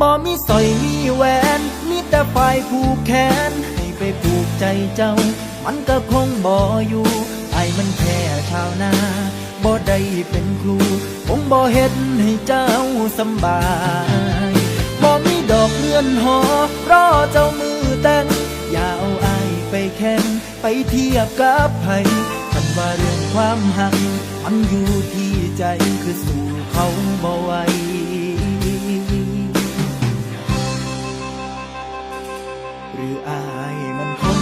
บ่มีสอยมีแหวน มีแต่ฝ่ายผูกแขน ให้ไปผูกใจเจ้า มันก็คงบ่อยู่ไอ้มันแค่ชาวนาบ่ได้เป็นครูคงบ่เฮ็ดให้เจ้าสำบายบ่มีดอกเลื่อนหอรอเจ้ามือแต่งอย่าเอาไอายไปแข่งไปเทียบกับไผคันว่าเรื่องความหักมันอยู่ที่ใจคือสู่เขาบ่ไหว หรืออายมันคง